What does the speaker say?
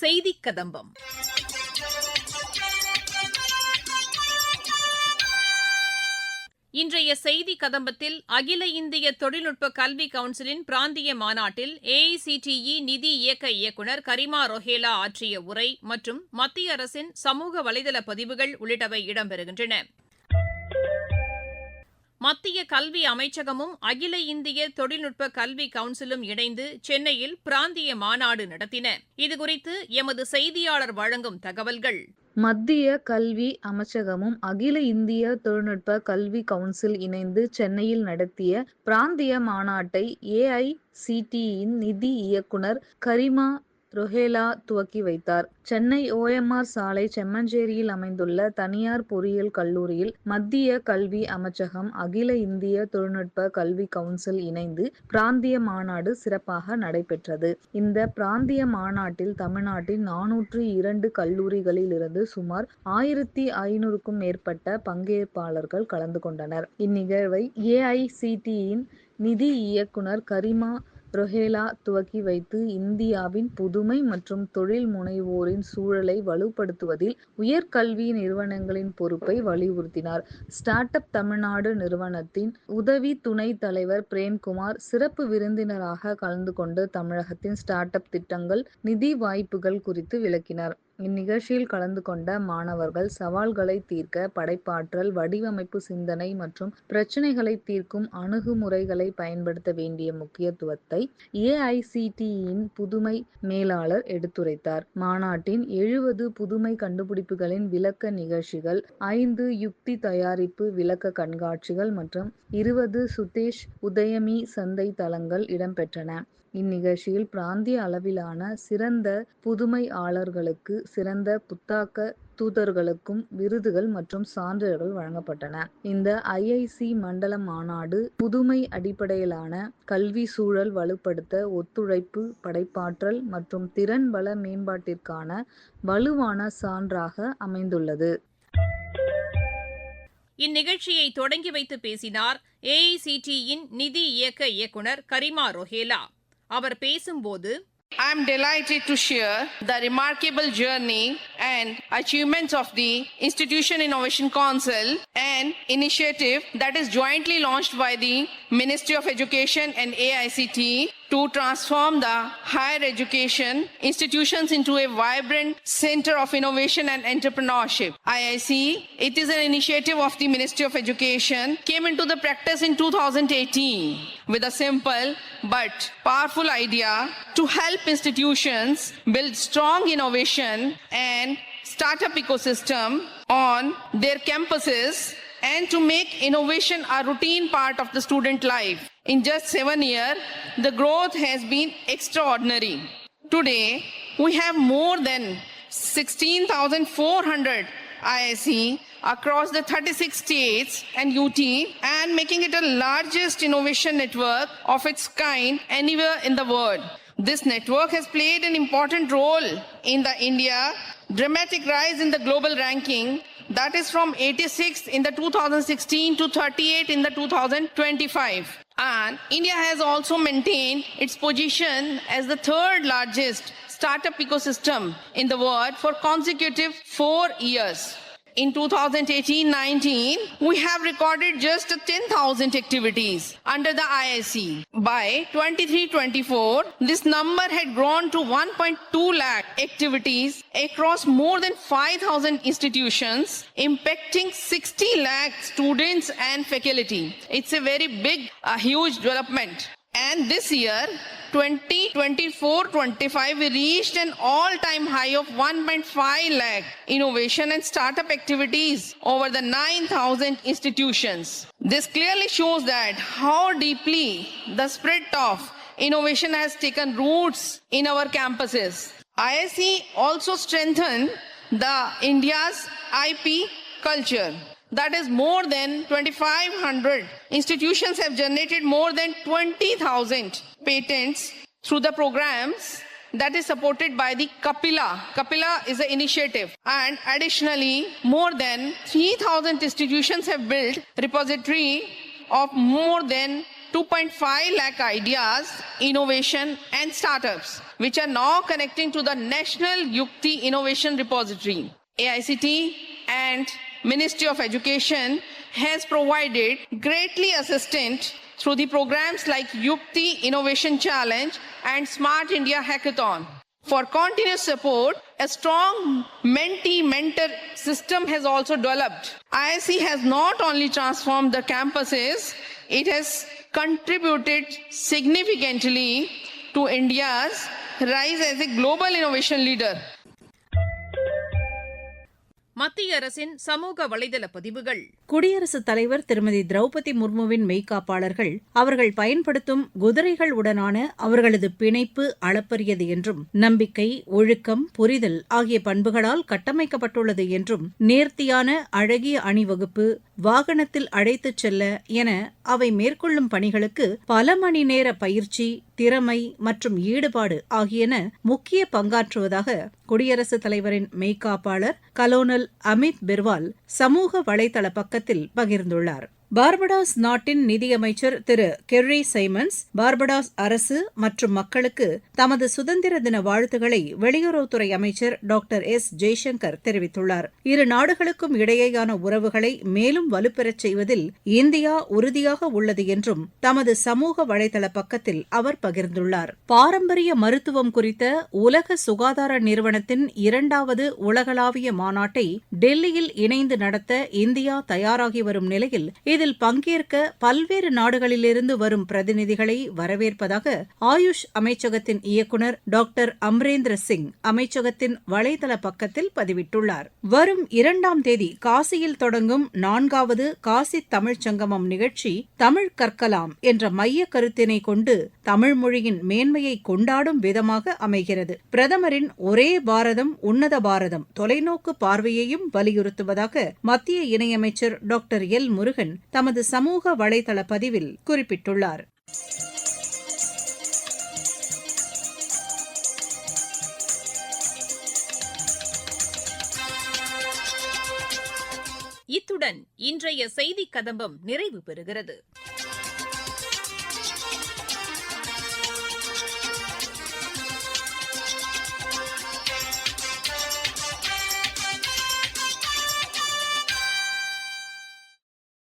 செய்தி கதம்பம். இன்றைய செய்தி கதம்பத்தில் அகில இந்திய தொழில்நுட்ப கல்வி கவுன்சிலின் பிராந்திய மாநாட்டில் ஏஐசிடிஇ நிதி இயக்க இயக்குநர் கரிமா ரொஹேலா ஆற்றிய உரை மற்றும் மத்திய அரசின் சமூக வலைதள பதிவுகள் உள்ளிட்டவை இடம்பெறுகின்றன. மத்திய கல்வி அமைச்சகமும் அகில இந்திய தொழில்நுட்ப கல்வி கவுன்சிலும் இணைந்து சென்னையில் பிராந்திய மாநாடு நடத்தின. இதுகுறித்து எமது செய்தியாளர் வழங்கும் தகவல்கள். மத்திய கல்வி அமைச்சகமும் அகில இந்திய தொழில்நுட்ப கல்வி கவுன்சில் இணைந்து சென்னையில் நடத்திய பிராந்திய மாநாட்டை ஏஐசிடியின் நிதி இயக்குனர் கரிமா ரொஹேலா துவக்கி வைத்தார். சென்னை ஓஎம்ஆர் சாலை செம்மஞ்சேரியில் அமைந்துள்ள தனியார் பொறியியல் கல்லூரியில் மத்திய கல்வி அமைச்சகம் அகில இந்திய தொழில்நுட்ப கல்வி கவுன்சில் இணைந்து பிராந்திய மாநாடு சிறப்பாக நடைபெற்றது. இந்த பிராந்திய மாநாட்டில் தமிழ்நாட்டின் நானூற்று இரண்டு கல்லூரிகளில் இருந்து சுமார் ஆயிரத்தி ஐநூறுக்கும் மேற்பட்ட பங்கேற்பாளர்கள் கலந்து கொண்டனர். இந்நிகழ்வை ஏஐசிடியின் நிதி இயக்குனர் கரிமா ரொஹேலா துவக்கி வைத்து இந்தியாவின் புதுமை மற்றும் தொழில் முனைவோரின் சூழலை வலுப்படுத்துவதில் உயர்கல்வி நிறுவனங்களின் பொறுப்பை வலியுறுத்தினார். ஸ்டார்ட் அப் தமிழ்நாடு நிறுவனத்தின் உதவி துணை தலைவர் பிரேம்குமார் சிறப்பு விருந்தினராக கலந்து கொண்டு தமிழகத்தின் ஸ்டார்ட் அப் திட்டங்கள் நிதி வாய்ப்புகள் குறித்து விளக்கினார். இந்நிகழ்ச்சியில் கலந்து கொண்ட மாணவர்கள் சவால்களை தீர்க்க படைப்பாற்றல் வடிவமைப்பு சிந்தனை மற்றும் பிரச்சினைகளை தீர்க்கும் அணுகுமுறைகளை பயன்படுத்த வேண்டிய முக்கியத்துவத்தை ஏஐசிடியின் புதுமை மேலாளர் எடுத்துரைத்தார். மாநாட்டின் எழுபது புதுமை கண்டுபிடிப்புகளின் விளக்க நிகழ்ச்சிகள் ஐந்து யுக்தி தயாரிப்பு விளக்க கண்காட்சிகள் மற்றும் இருபது சுதேஷ் உதயமி சந்தை தளங்கள் இடம்பெற்றன. இந்நிகழ்ச்சியில் பிராந்திய அளவிலான சிறந்த புதுமையாளர்களுக்கு சிறந்த புத்தாக்க தூதர்களுக்கும் விருதுகள் மற்றும் சான்றிதழ்கள் வழங்கப்பட்டன. இந்த ஐஐசி மண்டல மாநாடு புதுமை அடிப்படையிலான கல்வி சூழல் வலுப்படுத்த ஒத்துழைப்பு படைப்பாற்றல் மற்றும் திறன் வள மேம்பாட்டிற்கான வலுவான சான்றாக அமைந்துள்ளது. இந்நிகழ்ச்சியை தொடங்கி வைத்து பேசினார் ஏஐசிடியின் நிதி இயக்க இயக்குநர் கரிமா ரொஹேலா. அவர் பேசும்போது I am delighted to share the remarkable journey and achievements of the Institution Innovation Council, an initiative that is jointly launched by the Ministry of Education and AICT to transform the higher education institutions into a vibrant center of innovation and entrepreneurship. IIC, it is an initiative of the Ministry of Education, came into the practice in 2018 with a simple but powerful idea to help institutions build strong innovation and startup ecosystem on their campuses and to make innovation a routine part of the student life. In just seven years, the growth has been extraordinary. Today, we have more than 16,400 ISE across the 36 states and UT and making it the largest innovation network of its kind anywhere in the world. This network has played an important role in the India dramatic rise in the global ranking. That is from 86 in the 2016 to 38 in the 2025 and india has also maintained its position as the third largest startup ecosystem in the world for consecutive 4 years in 2018-19, we have recorded just 10,000 activities under the IIC. By 23-24, this number had grown to 1.2 lakh activities across more than 5,000 institutions, impacting 60 lakh students and faculty. It's a very big, a huge development. And this year, 2024-25, we reached an all-time high of 1.5 lakh innovation and startup activities over the 9,000 institutions. This clearly shows that how deeply the spirit of innovation has taken roots in our campuses. ISE also strengthened the India's IP culture. That is more than 2,500 institutions have generated more than 20,000 patents through the programs that is supported by the Kapila. Kapila is an initiative. And additionally, more than 3,000 institutions have built repository of more than 2.5 lakh ideas, innovation, and startups, which are now connecting to the National Yukti Innovation Repository. AICT and Ministry of Education has provided greatly assistance through the programs like Yukti Innovation Challenge and Smart India Hackathon. For continuous support, a strong mentee-mentor system has also developed. ISC has not only transformed the campuses, it has contributed significantly to India's rise as a global innovation leader. மத்திய அரசின் சமூக வலைதள பதிவுகள். குடியரசுத் தலைவர் திருமதி திரௌபதி முர்முவின் மெய்க்காப்பாளர்கள் அவர்கள் பயன்படுத்தும் குதிரைகள் உடனான அவர்களது பிணைப்பு அளப்பரியது என்றும் நம்பிக்கை ஒழுக்கம் புரிதல் ஆகிய பண்புகளால் கட்டமைக்கப்பட்டுள்ளது என்றும் நேர்த்தியான அழகிய அணிவகுப்பு வாகனத்தில் அழைத்துச் செல்ல என அவை மேற்கொள்ளும் பணிகளுக்கு பல மணி நேர பயிற்சி திறமை மற்றும் ஈடுபாடு ஆகியன முக்கிய பங்காற்றுவதாக குடியரசுத் தலைவரின் மெய்க்காப்பாளர் கலோனல் அமித் பிர்வால் சமூக வலைதள பக்கத்தில் பகிர்ந்துள்ளார். பார்படாஸ் நாட்டின் நிதியமைச்சர் திரு கெர்ரி சைமன்ஸ் பார்படாஸ் அரசு மற்றும் மக்களுக்கு தமது சுதந்திர தின வாழ்த்துக்களை வெளியுறவுத்துறை அமைச்சர் டாக்டர் எஸ். ஜெய்சங்கர் தெரிவித்துள்ளார். இரு நாடுகளுக்கும் இடையேயான உறவுகளை மேலும் வலுப்பெறச் செய்வதில் இந்தியா உறுதியாக உள்ளது என்றும் தமது சமூக வலைதள பக்கத்தில் அவர் பகிர்ந்துள்ளார். பாரம்பரிய மருத்துவம் குறித்த உலக சுகாதார நிறுவனத்தின் இரண்டாவது உலகளாவிய மாநாட்டை டெல்லியில் இணைந்து நடத்த இந்தியா தயாராகி வரும் நிலையில் இதில் பங்கேற்க பல்வேறு நாடுகளிலிருந்து வரும் பிரதிநிதிகளை வரவேற்பதாக ஆயுஷ் அமைச்சகத்தின் இயக்குநர் டாக்டர் அம்ரேந்திர சிங் அமைச்சகத்தின் வலைதள பக்கத்தில் பதிவிட்டுள்ளார். வரும் இரண்டாம் தேதி காசியில் தொடங்கும் நான்காவது காசி தமிழ்ச் சங்கமம் நிகழ்ச்சி தமிழ் கற்கலாம் என்ற மைய கருத்தினை கொண்டு தமிழ் மொழியின் மேன்மையை கொண்டாடும் விதமாக அமைகிறது. பிரதமரின் ஒரே பாரதம் உன்னத பாரதம் தொலைநோக்கு பார்வையையும் வலியுறுத்துவதாக மத்திய இணையமைச்சர் டாக்டர் எல் முருகன் தமது சமூக வலைதள பதிவில் குறிப்பிட்டுள்ளார். இத்துடன் இன்றைய செய்திக் கதம்பம் நிறைவு பெறுகிறது.